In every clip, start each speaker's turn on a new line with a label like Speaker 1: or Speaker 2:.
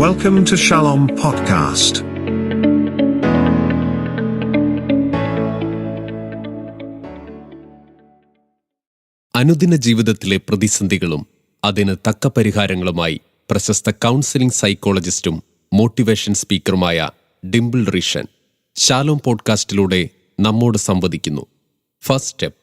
Speaker 1: Welcome to Shalom Podcast.
Speaker 2: അനുദിന ജീവിതത്തിലെ പ്രതിസന്ധികളും അതിന് തക്ക പരിഹാരങ്ങളുമായി പ്രശസ്ത കൗൺസിലിംഗ് സൈക്കോളജിസ്റ്റും മോട്ടിവേഷൻ സ്പീക്കറുമായ ഡിംപിൾ റീഷൻ ഷാലോം പോഡ്കാസ്റ്റിലൂടെ നമ്മോട് സംവദിക്കുന്നു. ഫസ്റ്റ് സ്റ്റെപ്പ്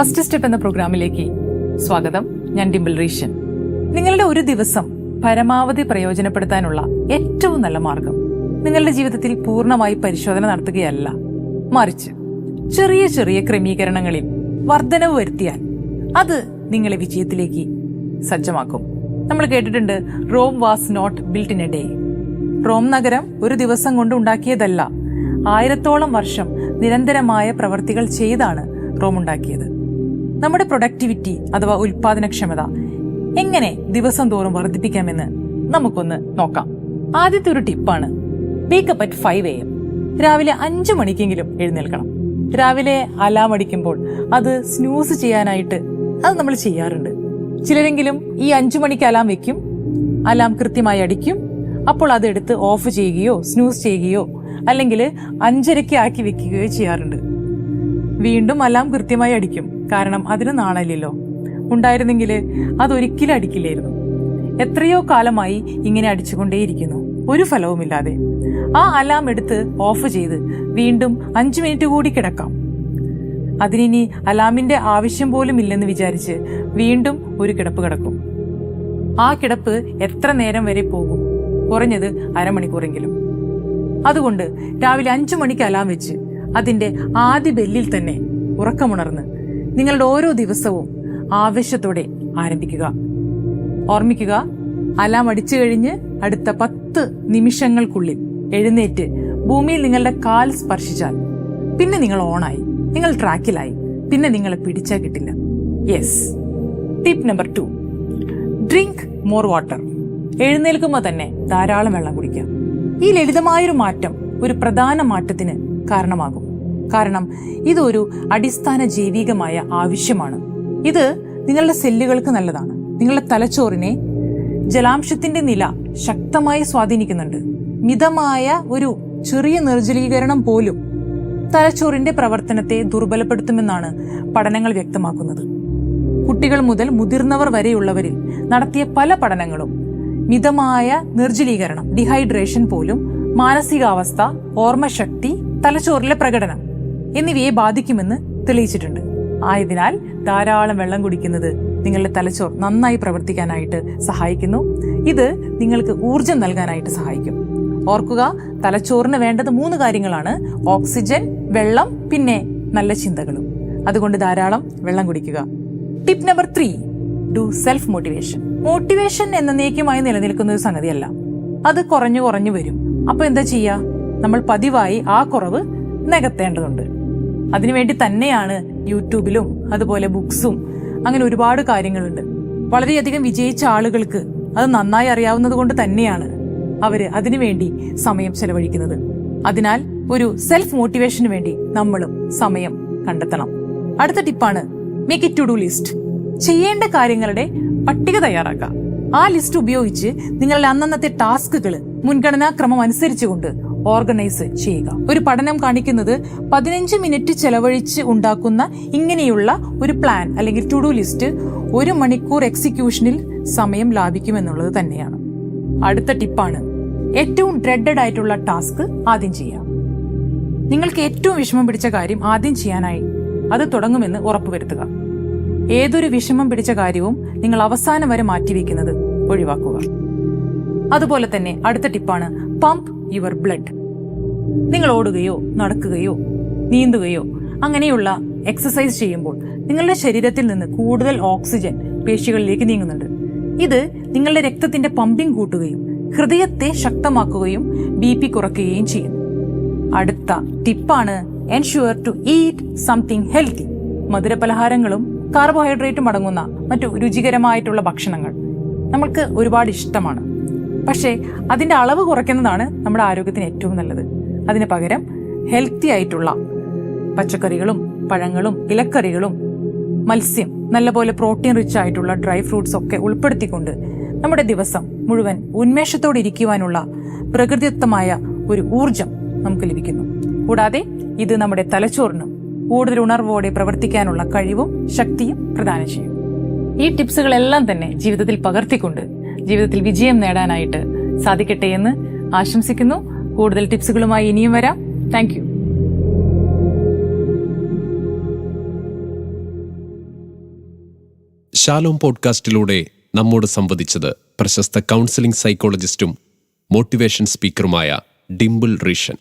Speaker 3: ഫസ്റ്റ് സ്റ്റെപ്പ് എന്ന പ്രോഗ്രാമിലേക്ക് സ്വാഗതം. ഞാൻ ഡിംപിൾ റീഷൻ നിങ്ങളുടെ ഒരു ദിവസം പരമാവധി പ്രയോജനപ്പെടുത്താനുള്ള ഏറ്റവും നല്ല മാർഗം നിങ്ങളുടെ ജീവിതത്തിൽ പൂർണമായി പരിശോധന നടത്തുകയല്ല. മറിച്ച് ചെറിയ ചെറിയ ക്രമീകരണങ്ങളിൽ വർധനവ് വരുത്തിയാൽ അത് നിങ്ങളെ വിജയത്തിലേക്ക് സജ്ജമാക്കും. നമ്മൾ കേട്ടിട്ടുണ്ട് Rome was not built in a day. Rome നഗരം ഒരു ദിവസം കൊണ്ട് ഉണ്ടാക്കിയതല്ല. ആയിരത്തോളം വർഷം നിരന്തരമായ പ്രവർത്തികൾ ചെയ്താണ് റോം ഉണ്ടാക്കിയത്. നമ്മുടെ പ്രൊഡക്ടിവിറ്റി അഥവാ ഉൽപാദനക്ഷമത എങ്ങനെ ദിവസം തോറും വർദ്ധിപ്പിക്കാമെന്ന് നമുക്കൊന്ന് നോക്കാം. ആദ്യത്തെ ഒരു ടിപ്പാണ് wake up at five A M രാവിലെ അഞ്ചു മണിക്കെങ്കിലും എഴുന്നേൽക്കണം. രാവിലെ അലാം അടിക്കുമ്പോൾ അത് സ്നൂസ് ചെയ്യാനായിട്ട് അത് നമ്മൾ ചെയ്യാറുണ്ട്. ചിലരെങ്കിലും ഈ അഞ്ചു മണിക്ക് അലാം വെക്കും അലാം കൃത്യമായി അടിക്കും അപ്പോൾ അത് എടുത്ത് ഓഫ് ചെയ്യുകയോ സ്നൂസ് ചെയ്യുകയോ അല്ലെങ്കിൽ അഞ്ചരയ്ക്ക് ആക്കി വെക്കുകയോ ചെയ്യാറുണ്ട്. വീണ്ടും അലാം കൃത്യമായി അടിക്കും. കാരണം അതിന് നാണല്ലോ ഉണ്ടായിരുന്നെങ്കിൽ അതൊരിക്കലും അടിക്കില്ലായിരുന്നു. എത്രയോ കാലമായി ഇങ്ങനെ അടിച്ചുകൊണ്ടേയിരിക്കുന്നു. ഒരു ഫലവുമില്ലാതെ. ആ അലാം എടുത്ത് ഓഫ് ചെയ്ത് വീണ്ടും അഞ്ചു മിനിറ്റ് കൂടി കിടക്കാം. അതിനി അലാമിന്റെ ആവശ്യം പോലും ഇല്ലെന്ന് വിചാരിച്ച് വീണ്ടും ഒരു കിടപ്പ് കിടക്കും. ആ കിടപ്പ് എത്ര നേരം വരെ പോകും? കുറഞ്ഞത് അരമണിക്കൂറെങ്കിലും. അതുകൊണ്ട് രാവിലെ അഞ്ചു മണിക്ക് അലാം വെച്ച് അതിന്റെ ആദ്യ ബെല്ലിൽ തന്നെ ഉറക്കമുണർന്ന് നിങ്ങളുടെ ഓരോ ദിവസവും ആവേശത്തോടെ ആരംഭിക്കുക. ഓർമ്മിക്കുക അലാം അടിച്ചു കഴിഞ്ഞ് അടുത്ത പത്ത് നിമിഷങ്ങൾക്കുള്ളിൽ എഴുന്നേറ്റ് ഭൂമിയിൽ നിങ്ങളുടെ കാൽ സ്പർശിച്ചാൽ പിന്നെ നിങ്ങൾ ഓണായി നിങ്ങൾ ട്രാക്കിലായി പിന്നെ നിങ്ങളെ പിടിച്ചാൽ കിട്ടില്ല. Yes tip number two drink more water എഴുന്നേൽക്കുമ്പോൾ തന്നെ ധാരാളം വെള്ളം കുടിക്കാം ഈ ലളിതമായൊരു മാറ്റം ഒരു പ്രധാന മാറ്റത്തിന് കാരണമാകും. കാരണം ഇതൊരു അടിസ്ഥാന ജൈവികമായ ആവശ്യമാണ്. ഇത് നിങ്ങളുടെ സെല്ലുകൾക്ക് നല്ലതാണ്. നിങ്ങളുടെ തലച്ചോറിനെ ജലാംശത്തിന്റെ നില ശക്തമായി സ്വാധീനിക്കുന്നുണ്ട്. മിതമായ ഒരു ചെറിയ നിർജലീകരണം പോലും തലച്ചോറിന്റെ പ്രവർത്തനത്തെ ദുർബലപ്പെടുത്തുമെന്നാണ് പഠനങ്ങൾ വ്യക്തമാക്കുന്നത്. കുട്ടികൾ മുതൽ മുതിർന്നവർ വരെയുള്ളവരിൽ നടത്തിയ പല പഠനങ്ങളും മിതമായ നിർജലീകരണം ഡിഹൈഡ്രേഷൻ പോലും മാനസികാവസ്ഥ ഓർമ്മശക്തി തലച്ചോറിലെ പ്രകടനം എന്നിവയെ ബാധിക്കുമെന്ന് തെളിയിച്ചിട്ടുണ്ട്. ആയതിനാൽ ധാരാളം വെള്ളം കുടിക്കുന്നത് നിങ്ങളുടെ തലച്ചോർ നന്നായി പ്രവർത്തിക്കാനായിട്ട് സഹായിക്കുന്നു. ഇത് നിങ്ങൾക്ക് ഊർജം നൽകാനായിട്ട് സഹായിക്കും. ഓർക്കുക തലച്ചോറിന് വേണ്ടത് മൂന്ന് കാര്യങ്ങളാണ്. ഓക്സിജൻ വെള്ളം പിന്നെ നല്ല ചിന്തകളും. അതുകൊണ്ട് ധാരാളം വെള്ളം കുടിക്കുക. Tip number three do self motivation. Motivation എന്നേക്കുമായി നിലനിൽക്കുന്ന ഒരു സംഗതിയല്ല. അത് കുറഞ്ഞു കുറഞ്ഞു വരും. അപ്പൊ എന്താ ചെയ്യാ? നമ്മൾ പതിവായി ആ കുറവ് നികത്തേണ്ടതുണ്ട്. അതിനുവേണ്ടി തന്നെയാണ് യൂട്യൂബിലും അതുപോലെ ബുക്സും അങ്ങനെ ഒരുപാട് കാര്യങ്ങളുണ്ട്. വളരെയധികം വിജയിച്ച ആളുകൾക്ക് അത് നന്നായി അറിയാവുന്നത് കൊണ്ട് തന്നെയാണ് അവർ അതിനുവേണ്ടി സമയം ചെലവഴിക്കുന്നത്. അതിനാൽ ഒരു സെൽഫ് മോട്ടിവേഷന് വേണ്ടി നമ്മളും സമയം കണ്ടെത്തണം. അടുത്ത ടിപ്പാണ് make it to do list ചെയ്യേണ്ട കാര്യങ്ങളുടെ പട്ടിക തയ്യാറാക്കുക. ആ ലിസ്റ്റ് ഉപയോഗിച്ച് നിങ്ങളുടെ അന്നന്നത്തെ ടാസ്കുകൾ മുൻഗണനാക്രമം അനുസരിച്ചുകൊണ്ട് ഓർഗനൈസ് ചെയ്യുക. ഒരു പഠനം കാണിക്കുന്നത് പതിനഞ്ച് മിനിറ്റ് ചെലവഴിച്ച് ഉണ്ടാക്കുന്ന ഇങ്ങനെയുള്ള ഒരു പ്ലാൻ അല്ലെങ്കിൽ ടു ഡു ലിസ്റ്റ് ഒരു മണിക്കൂർ എക്സിക്യൂഷനിൽ സമയം ലാഭിക്കുമെന്നുള്ളത് തന്നെയാണ്. അടുത്ത ടിപ്പാണ് ഏറ്റവും ഡ്രെഡഡ് ആയിട്ടുള്ള ടാസ്ക് ആദ്യം ചെയ്യാം നിങ്ങൾക്ക് ഏറ്റവും വിഷമം പിടിച്ച കാര്യം ആദ്യം ചെയ്യാനായി അത് തുടങ്ങുമെന്ന് ഉറപ്പുവരുത്തുക. ഏതൊരു വിഷമം പിടിച്ച കാര്യവും നിങ്ങൾ അവസാനം വരെ മാറ്റിവെക്കുന്നത് ഒഴിവാക്കുക. അതുപോലെ തന്നെ അടുത്ത ടിപ്പാണ് പമ്പ് യുവർ ബ്ലഡ് നിങ്ങൾ ഓടുകയോ നടക്കുകയോ നീന്തുകയോ അങ്ങനെയുള്ള എക്സസൈസ് ചെയ്യുമ്പോൾ നിങ്ങളുടെ ശരീരത്തിൽ നിന്ന് കൂടുതൽ ഓക്സിജൻ പേശികളിലേക്ക് നീങ്ങുന്നുണ്ട്. ഇത് നിങ്ങളുടെ രക്തത്തിന്റെ പമ്പിംഗ് കൂട്ടുകയും ഹൃദയത്തെ ശക്തമാക്കുകയും ബി പി കുറയ്ക്കുകയും ചെയ്യും അടുത്ത ടിപ്പാണ് ensure to eat something healthy മധുരപലഹാരങ്ങളും കാർബോഹൈഡ്രേറ്റും അടങ്ങുന്ന മറ്റു രുചികരമായിട്ടുള്ള ഭക്ഷണങ്ങൾ നമ്മൾക്ക് ഒരുപാട് ഇഷ്ടമാണ്. പക്ഷേ അതിന്റെ അളവ് കുറയ്ക്കുന്നതാണ് നമ്മുടെ ആരോഗ്യത്തിന് ഏറ്റവും നല്ലത്. അതിന് പകരം ഹെൽത്തി ആയിട്ടുള്ള പച്ചക്കറികളും പഴങ്ങളും ഇലക്കറികളും മത്സ്യം നല്ലപോലെ പ്രോട്ടീൻ റിച്ച് ആയിട്ടുള്ള ഡ്രൈ ഫ്രൂട്ട്സ് ഒക്കെ ഉൾപ്പെടുത്തിക്കൊണ്ട് നമ്മുടെ ദിവസം മുഴുവൻ ഉന്മേഷത്തോടെ ഇരിക്കുവാനുള്ള പ്രകൃതിദത്തമായ ഒരു ഊർജം നമുക്ക് ലഭിക്കുന്നു. കൂടാതെ ഇത് നമ്മുടെ തലച്ചോറിനും കൂടുതൽ ഉണർവോടെ പ്രവർത്തിക്കാനുള്ള കഴിവും ശക്തിയും പ്രദാനം ചെയ്യും. ഈ ടിപ്സുകളെല്ലാം തന്നെ ജീവിതത്തിൽ പകർത്തിക്കൊണ്ട് ജീവിതത്തിൽ വിജയം നേടാനായിട്ട് സാധിക്കട്ടെ എന്ന് ആശംസിക്കുന്നു. കൂടുതൽ ടിപ്സുകളുമായി ഇനിയും വരാം. താങ്ക്
Speaker 2: ഷാലോം പോഡ്കാസ്റ്റിലൂടെ നമ്മോട് സംവദിച്ചത് പ്രശസ്ത കൗൺസിലിംഗ് സൈക്കോളജിസ്റ്റും മോട്ടിവേഷൻ സ്പീക്കറുമായ ഡിംപിൾ റീഷൻ.